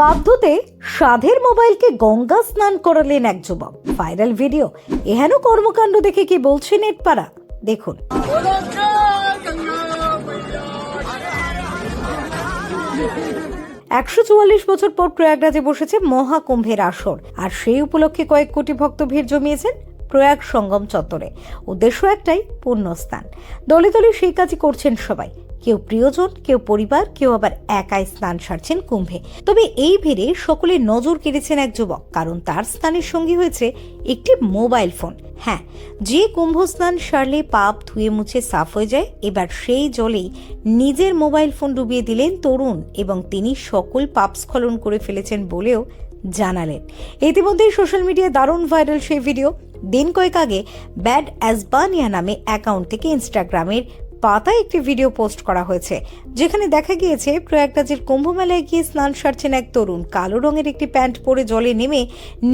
পাবধুতে সাধের মোবাইলকে গঙ্গা স্নান করালেন এক যুবক। Viral video. এহেন কর্মকাণ্ড দেখে কি বলছে নেটপাড়া দেখুন। একশো চুয়াল্লিশ বছর পর প্রয়াগরাজে বসেছে মহাকুম্ভের আসর, আর সেই উপলক্ষে কয়েক কোটি ভক্ত ভিড় জমিয়েছেন প্রয়াগ সঙ্গম চত্বরে। উদ্দেশ্য একটাই পুণ্যস্থান দলে দলে সেই কাজই করছেন সবাই। কেউ প্রিয়জন, কেউ পরিবার, কেউ আবার একাই স্নান সারছেন কুম্ভে। তবে এই ভিড়ে সকলে নজর কেড়েছেন এক যুবক, কারণ তার স্নানের সঙ্গী হয়েছে একটি মোবাইল ফোন। হ্যাঁ যে কুম্ভ স্নান সারলে পাপ ধুয়ে মুছে সাফ হয়ে যায়, এবার সেই জলেই নিজের মোবাইল ফোন ডুবিয়ে দিলেন তরুণ এবং তিনি সকল পাপ স্খলন করে ফেলেছেন বলেও জানালেন। ইতিমধ্যেই সোশ্যাল মিডিয়ায় দারুণ ভাইরাল সেই ভিডিও। দিন কয়েক আগে ব্যাড অ্যাজবানিয়া নামে অ্যাকাউন্ট থেকে ইনস্টাগ্রামের পাতায় একটি ভিডিও পোস্ট করা হয়েছে, যেখানে দেখা গিয়েছে প্রয়াগরাজের কুম্ভ মেলায় গিয়ে স্নান সারছেন এক তরুণ। কালো রঙের একটি প্যান্ট পরে জলে নেমে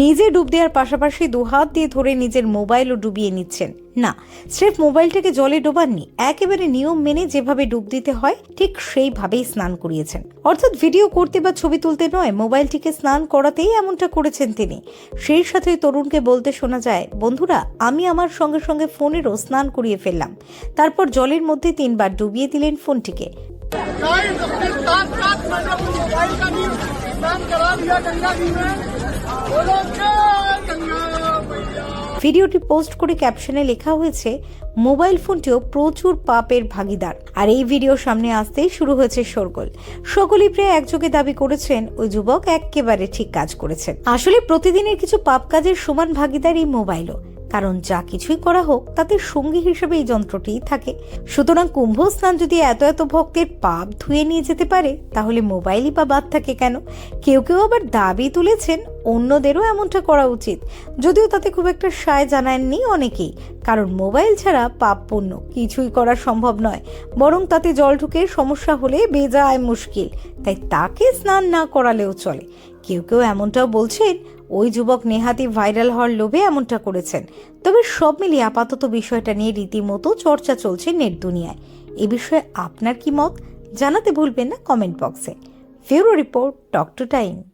নিজে ডুব দেওয়ার পাশাপাশি দুহাত দিয়ে ধরে নিজের মোবাইলও ডুবিয়ে নিচ্ছেন। না স্রেফ মোবাইলটাকে জলে ডোবাননি একেবারে নিয়ম মেনে যেভাবে ডুব দিতে হয় ঠিক সেইভাবেই স্নান করিয়েছেন অর্থাৎ ভিডিও করতে বা ছবি তুলতে নয় মোবাইলটিকে স্নান করাতেই এমনটা করেছেন তিনি সেই সাথে ওই তরুণকে বলতে শোনা যায় বন্ধুরা আমি আমার সঙ্গে সঙ্গে ফোনেরও স্নান করিয়ে ফেললাম তারপর জলের মধ্যে তিনবার ডুবিয়ে দিলেন ফোনটিকে गाइस अपने साथ साथ मैंने अपने मोबाइल का भी स्नान करा दिया गंगा जी में बोलो जय गंगा मैया ভিডিওটি পোস্ট করে ক্যাপশনে লেখা হয়েছে, মোবাইল ফোনটিও প্রচুর পাপের ভাগিদার। আর এই ভিডিও সামনে আসতেই শুরু হয়েছে শোরগোল। সকলেই প্রায় একযোগে দাবি করেছেন, ওই যুবক একেবারে ঠিক কাজ করেছেন আসলে প্রতিদিনের কিছু পাপ কাজের সমান ভাগিদার এই মোবাইলও। কারণ যা কিছুই করা হোক, তাতে সঙ্গী হিসেবে এই যন্ত্রটিই থাকে। সুতরাং কুম্ভ স্নান যদি এত এত ভক্তের পাপ ধুয়ে নিয়ে যেতে পারে, তাহলে মোবাইলই বা বাদ থাকে কেন? কেউ কেউ আবার দাবি তুলেছেন, অন্যদেরও এমনটা করা উচিত। যদিও তাতে খুব একটা সায় জানাননি অনেকেই, কারণ মোবাইল ছাড়া পাপ পুণ্য কিছুই করা সম্ভব নয়। বরং তাতে জল ঢুকে সমস্যা হলে বেজায় মুশকিল। তাই তাকে স্নান না করালেও চলে। কেউ কেউ এমনটাও বলছেন, ওই যুবক নেহাতি ভাইরাল হওয়ার লোভে এমনটা করেছেন। তবে সব মিলিয়ে আপাতত বিষয়টা নিয়ে রীতিমতো চর্চা চলছে নেট দুনিয়ায়। এ বিষয়ে আপনার কি মত? জানাতে ভুলবেন না কমেন্ট বক্সে। ফিউরো রিপোর্ট টক টু টাইম।